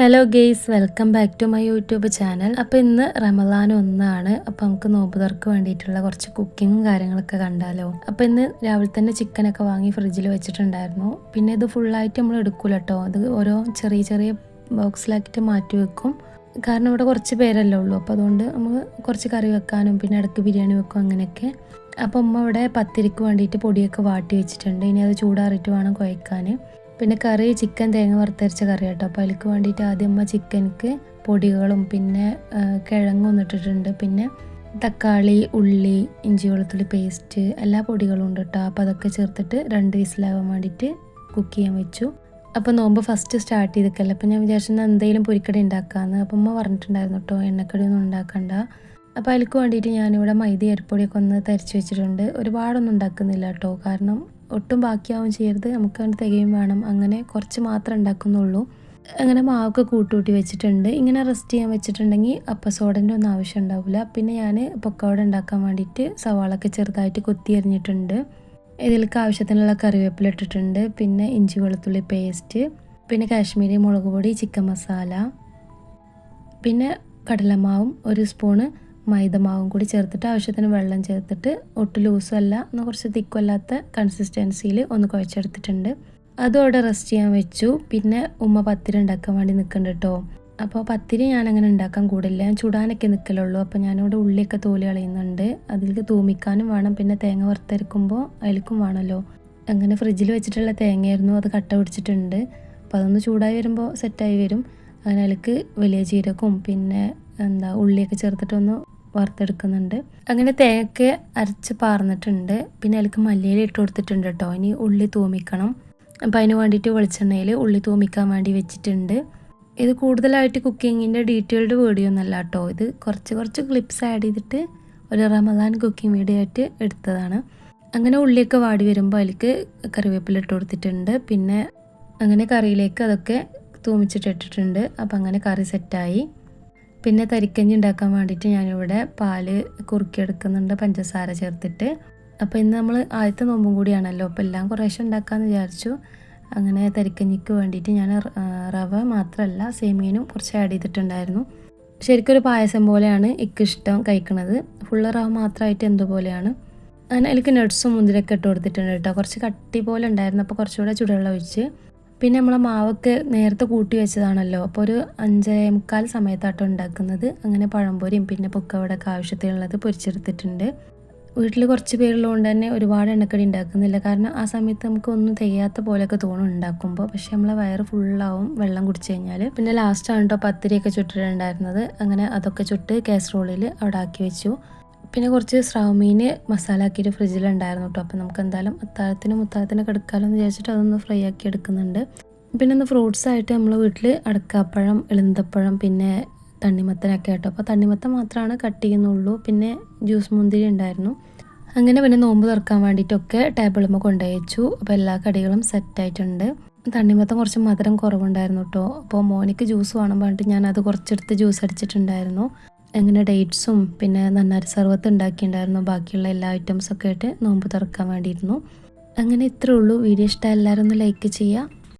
Hello guys welcome back to my YouTube channel അപ്പോൾ ഇന്ന് റമദാൻ ഒന്നാണ്. അപ്പോൾ നമുക്ക് നോമ്പ് വേണ്ടിയിട്ടുള്ള കുറച്ച് കുക്കിങ്ങും കാര്യങ്ങളൊക്കെ കണ്ടാലോ. അപ്പോൾ ഇന്ന് രാവിലെ തന്നെ ചിക്കനൊക്കെ വാങ്ങി ഫ്രിഡ്ജിൽ വെച്ചിട്ടുണ്ടായിരുന്നു. പിന്നെ ഇത് ഫുള്ളായിട്ട് നമ്മൾ എടുക്കൂല കേട്ടോ അത് ഓരോ ചെറിയ ചെറിയ ബോക്സിലാക്കിയിട്ട് മാറ്റി വെക്കും. കാരണം ഇവിടെ കുറച്ച് പേരല്ലേ ഉള്ളൂ. അപ്പോൾ അതുകൊണ്ട് നമുക്ക് കുറച്ച് കറി വെക്കാനും പിന്നെ ഇടയ്ക്ക് ബിരിയാണി വെക്കും അങ്ങനെയൊക്കെ. അപ്പോൾ ഉമ്മ ഇവിടെ പത്തിരിക്ക് വേണ്ടിയിട്ട് പൊടിയൊക്കെ വാട്ടി വെച്ചിട്ടുണ്ട്. ഇനി അത് ചൂടാറിയിട്ട് വേണം കുഴക്കാൻ പിന്നെ കറി ചിക്കൻ തേങ്ങ വറുത്തരച്ച കറി കേട്ടോ അപ്പോൾ അതിലേക്ക് വേണ്ടിയിട്ട് ആദ്യം അമ്മ ചിക്കൻക്ക് പൊടികളും പിന്നെ കിഴങ്ങും ഇട്ടിട്ടുണ്ട്. പിന്നെ തക്കാളി ഉള്ളി ഇഞ്ചി വെളുത്തുള്ളി പേസ്റ്റ് എല്ലാ പൊടികളും ഉണ്ട് കേട്ടോ അപ്പോൾ അതൊക്കെ ചേർത്തിട്ട് രണ്ട് വിസിലാവാൻ വേണ്ടിയിട്ട് കുക്ക് ചെയ്യാൻ വെച്ചു. അപ്പോൾ നോമ്പ് ഫസ്റ്റ് സ്റ്റാർട്ട് ചെയ്തിക്കല്ലേ. അപ്പോൾ ഞാൻ വിചാരിച്ചത് എന്തെങ്കിലും പൊരിക്കട ഉണ്ടാക്കാമെന്ന് അപ്പം അമ്മ പറഞ്ഞിട്ടുണ്ടായിരുന്നു കേട്ടോ എണ്ണക്കടി ഒന്നും ഉണ്ടാക്കണ്ട. അപ്പോൾ അതിലേക്ക് വേണ്ടിയിട്ട് ഞാനിവിടെ മൈദ അരിപ്പൊടിയൊക്കെ ഒന്ന് തരിച്ച് വെച്ചിട്ടുണ്ട്. ഒരുപാടൊന്നും ഉണ്ടാക്കുന്നില്ല കേട്ടോ കാരണം ഒട്ടും ബാക്കിയാവും ചെയ്യരുത്. നമുക്ക് അത് തികയും വേണം. അങ്ങനെ കുറച്ച് മാത്രം ഉണ്ടാക്കുന്നുള്ളൂ. അങ്ങനെ മാവൊക്കെ കൂട്ടുകൂട്ടി വെച്ചിട്ടുണ്ട്. ഇങ്ങനെ റെസ്റ്റ് ചെയ്യാൻ വെച്ചിട്ടുണ്ടെങ്കിൽ അപ്പം സോഡന്റെ ഒന്നും ആവശ്യം ഉണ്ടാവില്ല. പിന്നെ ഞാൻ പൊക്കവട ഉണ്ടാക്കാൻ വേണ്ടിയിട്ട് സവാളൊക്കെ ചെറുതായിട്ട് കൊത്തി എറിഞ്ഞിട്ടുണ്ട് ഇതിലേക്ക് ആവശ്യത്തിനുള്ള കറിവേപ്പില ഇട്ടിട്ടുണ്ട്. പിന്നെ ഇഞ്ചി വെളുത്തുള്ളി പേസ്റ്റ് പിന്നെ കാശ്മീരി മുളക് പൊടി ചിക്കൻ മസാല. പിന്നെ കടലമാവും ഒരു സ്പൂണ് മൈദമാവും കൂടി ചേർത്തിട്ട് ആവശ്യത്തിന് വെള്ളം ചേർത്തിട്ട് ഒട്ടും ലൂസും അല്ല എന്നാൽ കുറച്ച് തിക്കുമല്ലാത്ത കൺസിസ്റ്റൻസിയിൽ ഒന്ന് കുഴച്ചെടുത്തിട്ടുണ്ട്. അതോടെ റെസ്റ്റ് ചെയ്യാൻ വെച്ചു. പിന്നെ ഉമ്മ പത്തിരി ഉണ്ടാക്കാൻ വേണ്ടി നിൽക്കുന്നുണ്ട് കേട്ടോ അപ്പോൾ പത്തിരി അങ്ങനെ ഉണ്ടാക്കാൻ കൂടില്ല. ഞാൻ ചുടാനൊക്കെ നിൽക്കലുള്ളൂ. അപ്പോൾ ഞാനിവിടെ ഉള്ളിയൊക്കെ തോലി കളയുന്നുണ്ട്. അതിലേക്ക് തൂമിക്കാനും വേണം. പിന്നെ തേങ്ങ വറുത്തരക്കുമ്പോൾ അതിലേക്കും വേണമല്ലോ. അങ്ങനെ ഫ്രിഡ്ജിൽ വെച്ചിട്ടുള്ള തേങ്ങയായിരുന്നു. അത് കട്ട പിടിച്ചിട്ടുണ്ട്. അപ്പോൾ അതൊന്ന് ചൂടായി വരുമ്പോൾ സെറ്റായി വരും. അങ്ങനെ അതിലേക്ക് വലിയ ജീരകവും പിന്നെ എന്താ ഉള്ളിയൊക്കെ ചേർത്തിട്ടൊന്ന് വറുത്തെടുക്കുന്നുണ്ട്. അങ്ങനെ തേങ്ങയ്ക്ക് അരച്ച് പാർന്നിട്ടുണ്ട്. പിന്നെ അതിലേക്ക് മല്ലിയില ഇട്ട് കൊടുത്തിട്ടുണ്ട് കേട്ടോ. ഇനി ഉള്ളി തൂമിക്കണം. അപ്പം അതിന് വേണ്ടിയിട്ട് വെളിച്ചെണ്ണയിൽ ഉള്ളി തൂമിക്കാൻ വേണ്ടി വെച്ചിട്ടുണ്ട്. ഇത് കൂടുതലായിട്ട് കുക്കിങ്ങിന്റെ ഡീറ്റെയിൽഡ് വീഡിയോ ഒന്നല്ല കേട്ടോ. ഇത് കുറച്ച് കുറച്ച് ക്ലിപ്സ് ആഡ് ചെയ്തിട്ട് ഒരു റമദാൻ കുക്കിംഗ് വീഡിയോ ആയിട്ട് എടുത്തതാണ്. അങ്ങനെ ഉള്ളിയൊക്കെ വാടി വരുമ്പോൾ അതിലേക്ക് കറിവേപ്പില ഇട്ട് കൊടുത്തിട്ടുണ്ട്. പിന്നെ അങ്ങനെ കറിയിലേക്ക് അതൊക്കെ തൂമിച്ചിട്ട് ഇട്ടിട്ടുണ്ട്. അപ്പം അങ്ങനെ കറി സെറ്റായി പിന്നെ തരിക്കഞ്ഞി ഉണ്ടാക്കാൻ വേണ്ടിയിട്ട് ഞാനിവിടെ പാൽ കുറുക്കിയെടുക്കുന്നുണ്ട് പഞ്ചസാര ചേർത്തിട്ട്. അപ്പോൾ ഇന്ന് നമ്മൾ ആദ്യത്തെ നോമ്പും കൂടിയാണല്ലോ. അപ്പോൾ എല്ലാം കുറേശ്ശെ ഉണ്ടാക്കാമെന്ന് വിചാരിച്ചു. അങ്ങനെ തരിക്കഞ്ഞിക്ക് വേണ്ടിയിട്ട് ഞാൻ റവ മാത്രമല്ല സേമിയനും കുറച്ച് ആഡ് ചെയ്തിട്ടുണ്ടായിരുന്നു. ശരിക്കും ഒരു പായസം പോലെയാണ് ഇക്കിഷ്ടം കഴിക്കണത്. ഫുള്ള് റവ മാത്രമായിട്ട് എന്തുപോലെയാണ്. അങ്ങനെ അതിലേക്ക് നട്ട്സും മുന്തിരിയൊക്കെ ഇട്ട് കൊടുത്തിട്ടുണ്ട് കേട്ടോ. കുറച്ച് കട്ടി പോലെ ഉണ്ടായിരുന്നു. അപ്പോൾ കുറച്ചുകൂടെ ചുടുവെള്ളം ഒഴിച്ച് പിന്നെ നമ്മളെ മാവൊക്കെ നേരത്തെ കൂട്ടി വെച്ചതാണല്ലോ. അപ്പോൾ ഒരു അഞ്ചേ മുക്കാൽ സമയത്താട്ടോ ഉണ്ടാക്കുന്നത്. അങ്ങനെ പഴംപൊരിയും പിന്നെ പൊക്കവടൊക്കെ ആവശ്യത്തിനുള്ളത് പൊരിച്ചെടുത്തിട്ടുണ്ട്. വീട്ടിൽ കുറച്ച് പേരുള്ളതുകൊണ്ട് തന്നെ ഒരുപാട് എണ്ണക്കടി ഉണ്ടാക്കുന്നില്ല. കാരണം ആ സമയത്ത് നമുക്ക് ഒന്നും തികയാത്ത പോലെയൊക്കെ തോന്നും ഉണ്ടാക്കുമ്പോൾ. പക്ഷേ നമ്മളെ വയറ് ഫുള്ളാവും വെള്ളം കുടിച്ചു കഴിഞ്ഞാൽ പിന്നെ ലാസ്റ്റാണ് കേട്ടോ പത്തിരിയൊക്കെ ചുട്ടിട്ടുണ്ടായിരുന്നത്. അങ്ങനെ അതൊക്കെ ചുട്ട് കാസറോളിൽ അവിടെ ആക്കി വെച്ചു. പിന്നെ കുറച്ച് സ്രാവ് മീൻ മസാല ആക്കിയിട്ട് ഫ്രിഡ്ജിലുണ്ടായിരുന്നു കേട്ടോ അപ്പോൾ നമുക്ക് എന്തായാലും അത്താഴത്തിന് മുത്താഴത്തിന് കിടക്കാമല്ലോ എന്ന് വിചാരിച്ചിട്ട് അതൊന്ന് ഫ്രൈ ആക്കി എടുക്കുന്നുണ്ട്. പിന്നെ ഒന്ന് ഫ്രൂട്ട്സ് ആയിട്ട് നമ്മൾ വീട്ടിൽ അടക്കാപ്പഴം എളുന്തപ്പഴം പിന്നെ തണ്ണിമത്തനൊക്കെ ആയിട്ടോ അപ്പോൾ തണ്ണിമത്തൻ മാത്രമാണ് കട്ട് ചെയ്യുന്നുള്ളൂ. പിന്നെ ജ്യൂസ് മുന്തിരി ഉണ്ടായിരുന്നു. അങ്ങനെ പിന്നെ നോമ്പ് തുറക്കാൻ വേണ്ടിയിട്ടൊക്കെ ടേബിളുമ്പോൾ കൊണ്ടുവച്ചു. അപ്പോൾ എല്ലാ കടികളും സെറ്റായിട്ടുണ്ട് തണ്ണിമത്തം കുറച്ച് മധുരം കുറവുണ്ടായിരുന്നു കേട്ടോ അപ്പോൾ മോനിക്ക് ജ്യൂസ് വേണം പറഞ്ഞിട്ട് ഞാൻ അത് കുറച്ചെടുത്ത് ജ്യൂസ് അടിച്ചിട്ടുണ്ടായിരുന്നു. അങ്ങനെ ഡേറ്റ്സും പിന്നെ നന്നാരി സർവത്ത് ഉണ്ടാക്കിയിട്ടുണ്ടായിരുന്നു. ബാക്കിയുള്ള എല്ലാ ഐറ്റംസൊക്കെ ആയിട്ട് നോമ്പ് തുറക്കാൻ വേണ്ടിയിരുന്നു. അങ്ങനെ ഇത്രേ ഉള്ളൂ. വീഡിയോ ഇഷ്ടം എല്ലാവരും ഒന്ന് ലൈക്ക് ചെയ്യുക.